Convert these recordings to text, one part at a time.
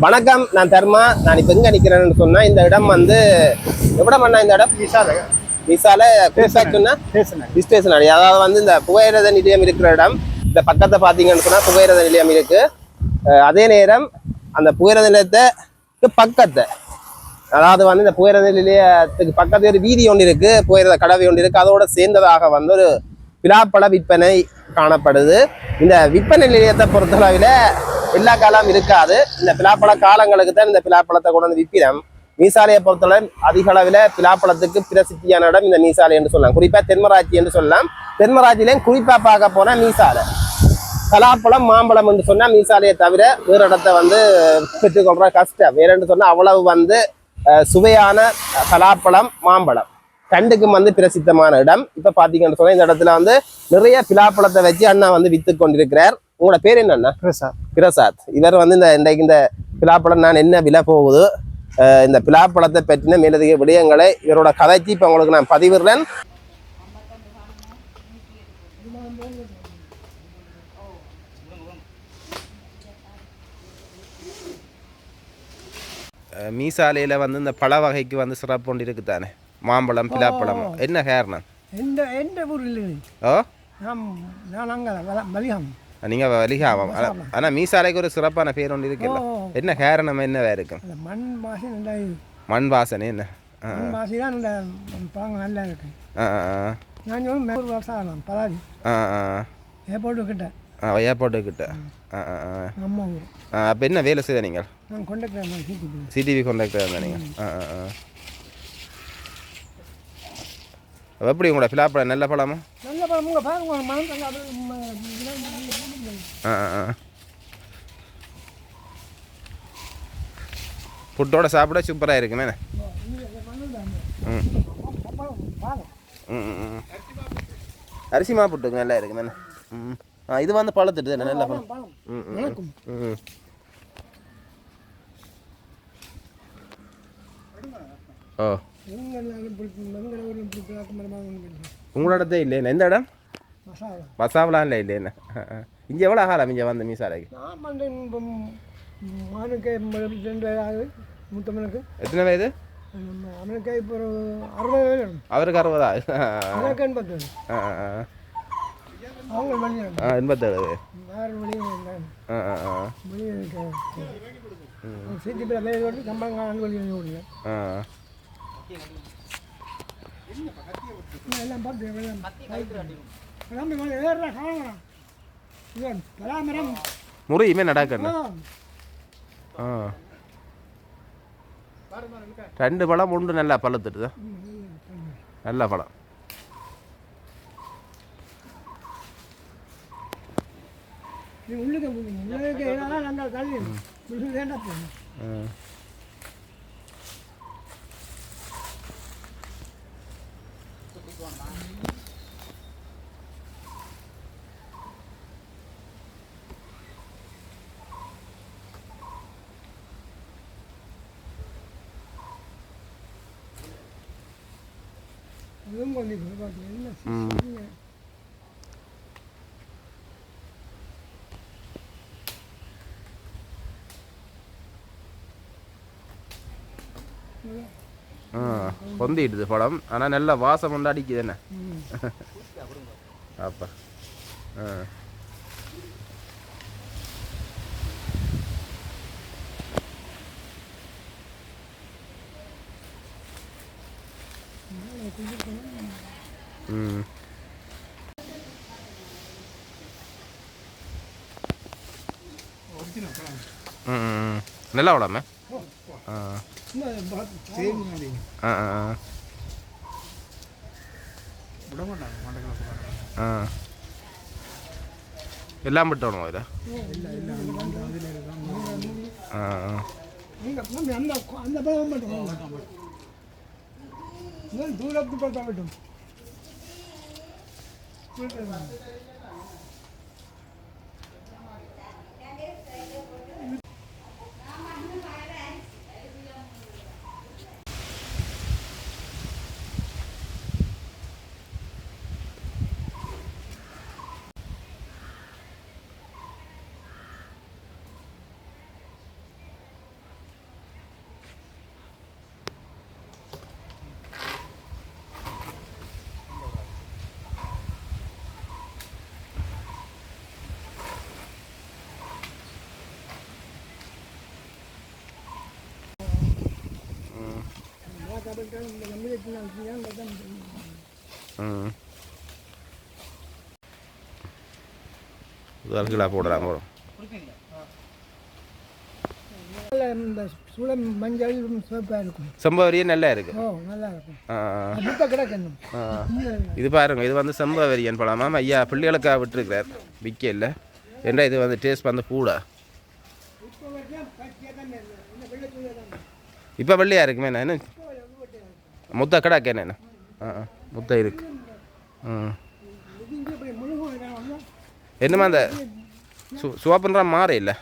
வணக்கம் நான் தர்மா. நான் இப்போ எங்க நிக்கிறேன்னு சொன்னா இந்த இடம் வந்து எவ்வளோ பண்ணா இந்த இடம்? விசால. விசால சொன்னா? ஸ்டேஷன் அடி அதாவது வந்து இந்த புகையிரத நிலையம் இருக்கிற இடம். இந்த பக்கத்தை பார்த்தீங்கன்னு சொன்னா புகையிரத நிலையம் இருக்கு. அஹ் அதே நேரம் அந்த புகையிரத நிலையத்துக்கு பக்கத்தை. அதாவது வந்து இந்த புகையிரத நிலையத்துக்கு பக்கத்துல ஒரு வீதி ஒன்று இருக்கு. புகையிரத கடவை ஒன்று இருக்கு. அதோட சேர்ந்ததாக வந்து ஒரு பிலாப்பழ விற்பனை காணப்படுது. இந்த விற்பனை நிலையத்தை பொறுத்தளவில் எல்லா காலம் இருக்காது. இந்த பிலாப்பழ காலங்களுக்கு தான் இந்த பிலாப்பழத்தை கொண்டு வந்து விற்கிறோம். மீசாலையை பொறுத்தளவு அதிக அளவில் பிலாப்பழத்துக்கு பிரசித்தியான இடம் இந்த மீசாலை என்று சொல்லலாம். குறிப்பாக தென்மராட்சி என்று சொல்லலாம். தென்மராட்சியிலையும் குறிப்பாக பார்க்க போனால் மீசாலை. பலாப்பழம் மாம்பழம் என்று சொன்னால் மீசாலையை தவிர வேறு இடத்த வந்து பெற்றுக்கொள்கிற கஷ்டம். வேறென்று சொன்னால் அவ்வளவு வந்து சுவையான பலாப்பழம் மாம்பழம். கண்டுக்கும் வந்து பிரசித்தமான இடம். இப்போ பார்த்தீங்கன்னு சொன்னால் இந்த இடத்துல வந்து நிறைய பிலாப்பழத்தை வச்சு அண்ணா வந்து விற்று கொண்டிருக்கிறார். உங்களோட பேர் என்ன அண்ணா பிரசாத். பிரசாத். இவர் வந்து இந்த இன்றைக்கு இந்த பிலாப்பழம் நான் என்ன விலை போகுது இந்த பிலாப்பழத்தை பற்றின மேலதிக விடயங்களை இவரோட கதைச்சி இப்ப உங்களுக்கு நான் பதிவிடுறேன். மீசாலையில் வந்து இந்த பழ வகைக்கு வந்து சிறப்பு ஒன்று இருக்குது தானே? மாம்பழம் பிலாப்பழம். என்ன காரணம்? எந்த எந்த ஊரில்? ஓ நான் அங்கே மலிகம் நீங்கள் வலிகாமம் ஆனால் மீசாலைக்கு ஒரு சிறப்பான பேர் ஒன்று இருக்குல்ல. என்ன காரணம் என்னவா இருக்கும் மண் வாசி நல்லா இது. மண் வாசனை என்ன? ஆ மண் வாசி தான் இந்த பழங்க நல்லா இருக்கு. ஆ ஆ நான் சொல்லும் நூறு வருஷம் ஆகலாம். பலாதி ஆ ஆ ஏர்போர்ட்டு கிட்ட. ஆ ஏர்போர்ட்டு கிட்ட. ஆ ஆ அப்போ என்ன வேலை செய்த நீங்கள்? நான் கொண்டக்டர் சிடிவி கான்டாக்டர் இருந்தா நீங்கள் ஆ ஆ எப்படி உங்களோட பிலாப்பழம் நல்ல பழமா? நல்ல பழம் உங்கள் பாருங்க மனம் தங்க அது ம- இதெல்லாம் நல்ல பழம். ஆ ஆ ஆ ஃபுட்டோட சாப்பிட சூப்பராக இருக்குமே. தான். ம். ம். அரிசி மா புட்டுங்க நல்லா இருக்குமே. ம். இது வந்து பழத்துட்டு தானே நல்ல பழம். ம் ம், ஓ. உங்களோட இடத்தே இல்லைண்ணே எந்த இடம்? மசாலா. பசாவலாம் இல்லை இல்லைண்ணே இங்கே எவ்வளோ காலம் இங்கே வந்த மீசாலைக்கு நான் வந்து இப்போ மானுக்கு ரெண்டு வயது ஆகுது மூத்தவனுக்கு எத்தனை வயது? அவனுக்கு இப்போ ஒரு அறுபது வயது அவருக்கு அறுபதா? அவனுக்கு எண்பது வயது. ஆ ஆ ஆ. அவங்க வெளியே எண்பத்தேழு வேறு வெளியே வெளியே சிட்டி பேர் வெளியே சம்பளம் காணாண்டு வெளியே ஓடல ஆ. எல்லாம் பார்த்து எல்லாம் ஏறுறா முறை இமே முறையுமே ஆ. ரெண்டு பழம் உண்டு நல்லா பழத்துட்டு நல்ல பழம். உள்ளுக்கு உள்ளுக்கு ஏதாவது நாங்கள் தள்ளி உள்ளுக்கு வேண்டாம் போகணும் ஆ. அதுவும் கொஞ்சம்? ஆ பொந்திடுது பழம் ஆனால் நல்ல வாசம் வந்து அடிக்குது என்ன. அப்பா ஆ ம் ம், ம். நல்ல பழமே ஆ சும்மா பார்த்து தேடி மாதிரி. ஆ ஆ ஆ. ஆ எல்லாம் விட்டணும் இதில் ஆ ஆ. அங்க நம்ம கிலோ போடுறாங்க போடும் இந்த சூளம் மஞ்சள் சிவப்பாக இருக்கும். செம்பவரியே நல்லா இருக்கு. ஓ நல்லா இருக்கும். இது பாருங்க இது வந்து செம்பவரியன் பழமா ஐயா பிள்ளைகளுக்காக விட்டுருக்கிறார். விற்க இல்லை. ஏன்னா இது வந்து டேஸ்ட் வந்து கூட? இப்போ வெள்ளையா இருக்குமே என்ன முத்த கடாக்கு என்ன? ஆ ஆ, முத்த இருக்கு. ம் என்னமா அந்த சு சுவாப்புன்ற மாற இல்லை?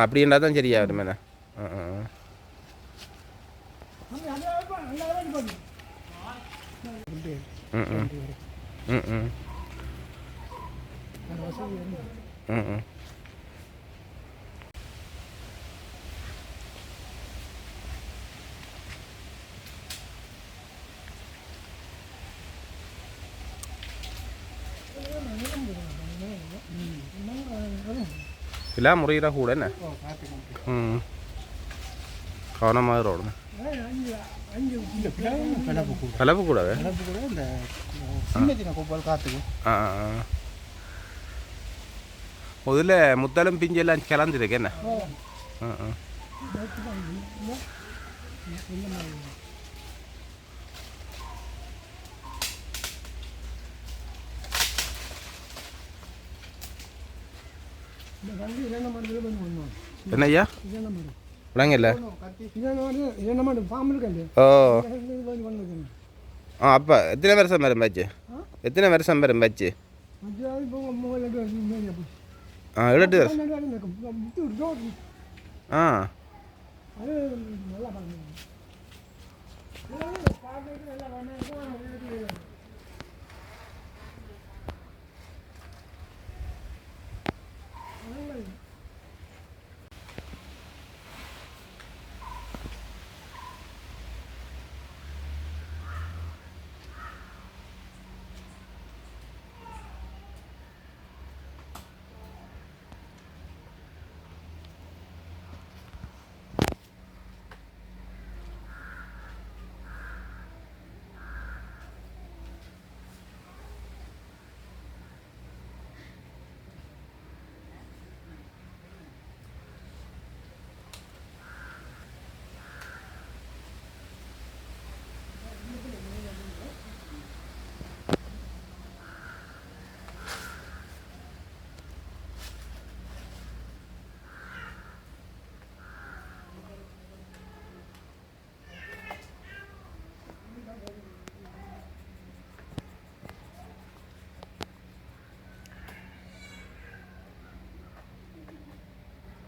அப்படின்றா தான் சரியா வருமே ஆ ஆ ஆ. ம் ம். ம் ம். ம் ம். எல்லாம் முறையிற கூட என்ன ம் கவனமாக ரோடு அஞ்சு அஞ்சு கிளப்பு கூட கலப்பு கூடவே கிளப்பு கூட இந்த சின்ன சின்ன குப்பல் காற்றுக்கு ஆ ஆ, ஆ. முதல்ல முத்தலும் பிஞ்செல்லாம் கிளந்துருக்கு என்ன ஆ ஆ இந்த வண்டி இரண்டு மாடு Oh,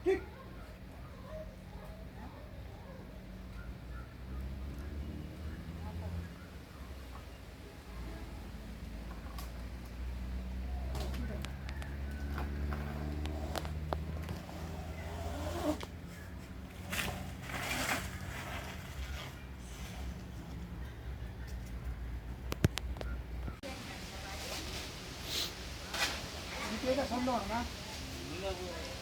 பண்ணி வந்தோம் என்ன ஐயா இரண்டு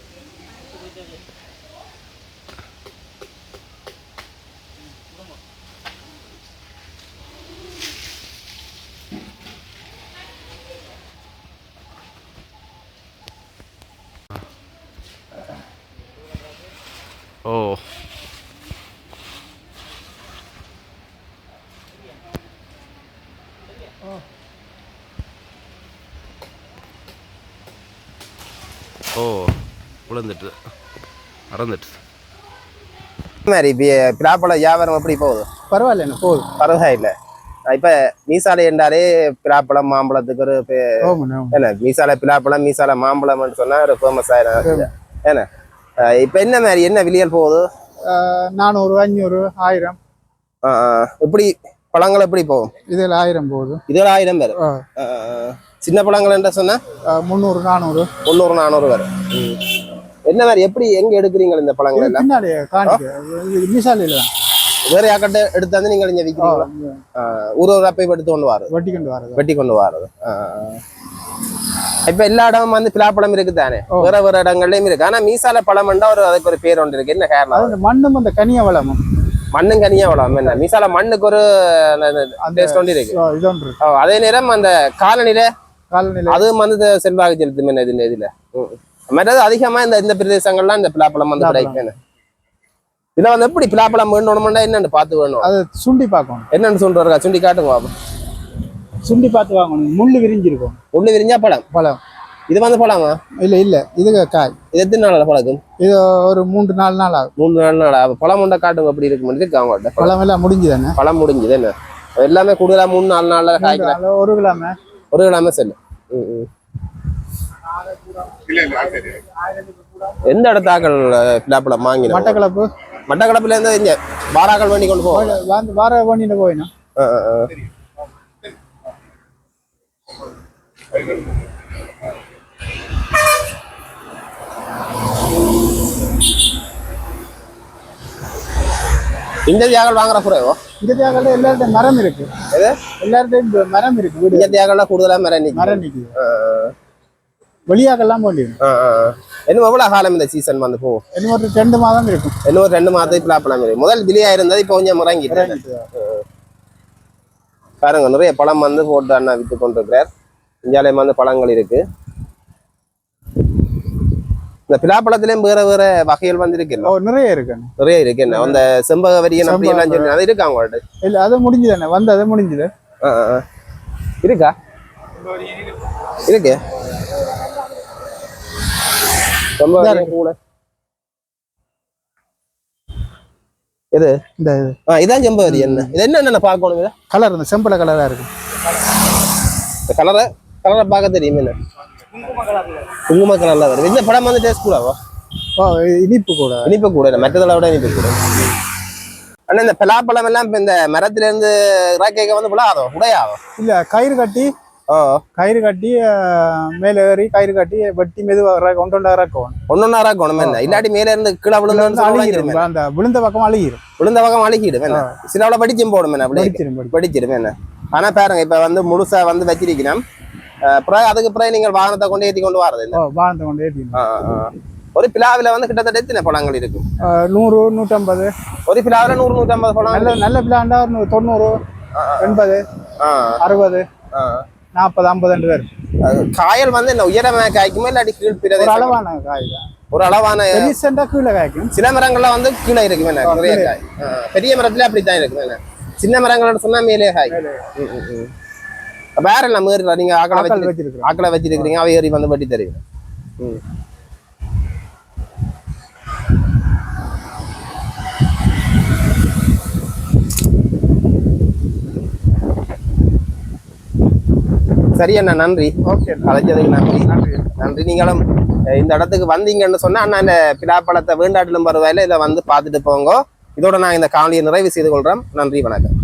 哦。哦。விழுந்துட்டு மறந்துட்டு மாதிரி பிராப்பழ வியாபாரம் எப்படி போகுது? பரவாயில்ல போதும் பரவாயில்ல. இப்ப மீசாலை என்றாலே பிலாப்பழம் மாம்பழத்துக்கு ஒரு என்ன மீசாலை பிலாப்பழம் மீசாலை மாம்பழம்னு சொன்னா ஒரு ஃபேமஸ் ஆயிடும் என்ன? அஹ் இப்ப என்ன மாதிரி என்ன விலையல் போகுது? நானூறு அஞ்சூறு ஆயிரம். எப்படி பழங்கள் எப்படி போகும்? இதில் ஆயிரம் போகுது. இது ஒரு ஆயிரம் பேர் சின்ன பழங்கள் என்ன சொன்னா? முந்நூறு நானூறு. முந்நூறு நானூறு வரும். என்ன மாதிரி எப்படி எங்க எடுக்கிறீங்க இந்த பழங்கள் எல்லாம்? பின்னாடி காணிக்க மிசாலையில் தான். வேற யாக்கிட்ட எடுத்தாந்து நீங்க இங்க விற்கிறீங்களா அஹ் ஒரு ஒரு அப்பை எடுத்து கொண்டு வாரு வட்டி கொண்டு வரது. வெட்டி கொண்டு வாரது. இப்ப எல்லா இடமும் வந்து பிலாப்பழம் இருக்கு தானே? வேற வேற இடங்கள்லயும் இருக்கு. ஆனா மீசால பழம்ண்டா ஒரு அதுக்கு ஒரு பேர் ஒன்று இருக்கு. என்ன காரணம் மண்ணும் அந்த கனிய வளமும் மண்ணும் கனியா வளம் என்ன? மீசால மண்ணுக்கு ஒரு டேஸ்ட் ஒன்று இருக்கு. அதே நேரம் அந்த காலநிலை காலநிலை. அதுவும் வந்து இது செல்வாக்கு செலுத்தும் என்ன இதுல? இதுல. மற்றது அதிகமா இந்த இந்த பிரதேசங்கள்லாம் இந்த பிலாப்பழம் வந்து. கிடைக்கும். இதுல வந்து எப்படி பிலாப்பழம் வேணும்னா என்னன்னு பார்த்து வேணும். அது சுண்டி பார்க்கணும். என்னன்னு சொல்றாரு சுண்டி காட்டுங்க பாப்போம். சுண்டி பார்த்து வாங்கணும். முள்ளு விரிஞ்சிருக்கும். உள்ள விரிஞ்சா பழம்? பழம். இது வந்து பழமா? இல்ல இல்ல. இது காய். இது எத்தனை நாள் பழக்கும் இது ஒரு மூன்று நாலு நாள் ஆகும். மூணு நாலு நாள் அப்ப பழம் உண்டா காட்டுங்க அப்படி இருக்கு இருக்கு அவங்கள்ட்ட பழம் எல்லாம் முடிஞ்சுதானே? பழம் முடிஞ்சது என்ன? எல்லாமே கூடுதலா மூணு நாலு நாள்ல காய்க்கலாம். ஒரு கிழமை. ஒரு கிழமை செல்லும் ம், ம். எந்த இடத்தாக்கள் பிலாப்பழம் வாங்கினோம் மட்டக்களப்பு. மட்டக்களப்புல இருந்து இங்க வாராக்கள் வண்டி கொண்டு போவோம் வார பண்ணிட்டு போயினா. இந்த தியாகல் வாங்குற குறைவோ இங்க தேவையான எல்லார்ட்டையும் மரம் இருக்கு. எல்லார்ட்டையும் இந்த மரம் இருக்கு இந்த தியாகல்ல கூடுதலா மரம். மரம் நிக்குது. வெளியாக்கெல்லாம் ஆ. இன்னும் எவ்வளவு காலம் இந்த சீசன் வந்து போகும்? இன்னும் ஒரு ரெண்டு மாதம் இருக்கும். இன்னும் ஒரு ரெண்டு மாதத்துக்கு பிளாப்பழம் இருக்கு முதல் விலையா இருந்தது இப்போ கொஞ்சம் முறங்கிட்டு பாருங்க நிறைய பழம் வந்து போட்டு அண்ணா வித்து கொண்டிருக்கிறார். இந்தியாலயம் வந்து பழங்கள் இருக்கு. இந்த பிலாப்பழத்திலயும் வேற வேற வகைகள் வந்து இருக்கு ஓ நிறைய இருக்கு நிறைய இருக்கு என்ன? அந்த செம்பக வரியன் அப்படி எல்லாம் சொல்லி அது இருக்கா உங்கள்ட்ட? இல்ல அது முடிஞ்சுதானே வந்து அது முடிஞ்சுது. இருக்கா. இருக்கு. கூட எது? இந்த இது. ஆ இதான் செம்பவரி என்ன? இது என்னென்ன பார்க்கணும் இதை கலர் இந்த செம்பள கலரா இருக்கு. இந்த கலரை கலரை பார்க்க தெரியும் என்ன? குங்கும கலர்ல வருது. இந்த படம் வந்து டேஸ்ட் கூடவா? ஓ இது இனிப்பு கூட. இனிப்பு கூட மற்றதில் விட இனிப்பு கூட. அண்ணா இந்த பலாப்பழம் எல்லாம் இப்ப இந்த மரத்துல இருந்து இறக்கைக்க வந்து விழாதோ? உடையாதோ? இல்ல கயிறு கட்டி கயிறு கட்டி மேல ஏறி கயிறு கட்டி வெட்டி மெதுவாக கொண்டு இறக்கும் ஒன்னொன்னா இருக்கணும் என்ன? இல்லாட்டி மேல இருந்து கீழே விழுந்து அழுகிடும் அந்த விழுந்த பக்கம் அழுகிடும் விழுந்த பக்கம் அழுகிடும் என்ன? சிலவள படிச்சும் போடும் என்ன? படிச்சிடும் படி படிச்சிடும் என்ன? ஆனா பாருங்க இப்ப வந்து முழுசா வந்து வச்சிருக்கணும். அஹ் பிறகு அதுக்கு பிறகு நீங்கள் வாகனத்தை கொண்டு ஏத்தி கொண்டு வரது பானத்தை கொண்டு ஆ. ஒரு பிலாவில வந்து கிட்டத்தட்ட எத்தனை பழங்கள் இருக்கும்? நூறு நூற்றம்பது. ஒரு பிலாவில நூறு நூற்றம்பது பழம் நல்ல நல்ல பிளாண்டா தொண்ணூறு எண்பது அறுபது. நாற்பது ஐம்பது ரெண்டு பேர். காயல் வந்து என்ன உயரமா காய்க்குமா இல்லாட்டி கீழ் ஒரு பிரதேசம் அளவான காய் ஒரு அளவான ரீசெண்டா கீழே காய்க்கும். சில மரங்கள்ல வந்து கீழே இருக்கு நிறைய காய். பெரிய மரத்துல அப்படித்தான் இருக்கு என்ன. சின்ன மரங்களோட சொன்னா மேலே காய். வேற என்ன மேறல நீங்க ஆக்களை ஆக்கள் வச்சு வச்சிருக்கிறோம். ஆக்களை வச்சிருக்கீங்க அவை ஏறி வந்து வெட்டி தருவீங்க. ம். சரி அண்ணா நன்றி. ஓகே அழைச்சதுக்கு நன்றி. நன்றி. நீங்களும் இந்த இடத்துக்கு வந்தீங்கன்னு சொன்னா அண்ணா இந்த பிலாப்பழத்தை வேண்டாட்டிலும் பரவாயில்ல இதை வந்து பார்த்துட்டு போங்க. இதோட நான் இந்த காணொலியை நிறைவு செய்து கொள்றேன். நன்றி வணக்கம்.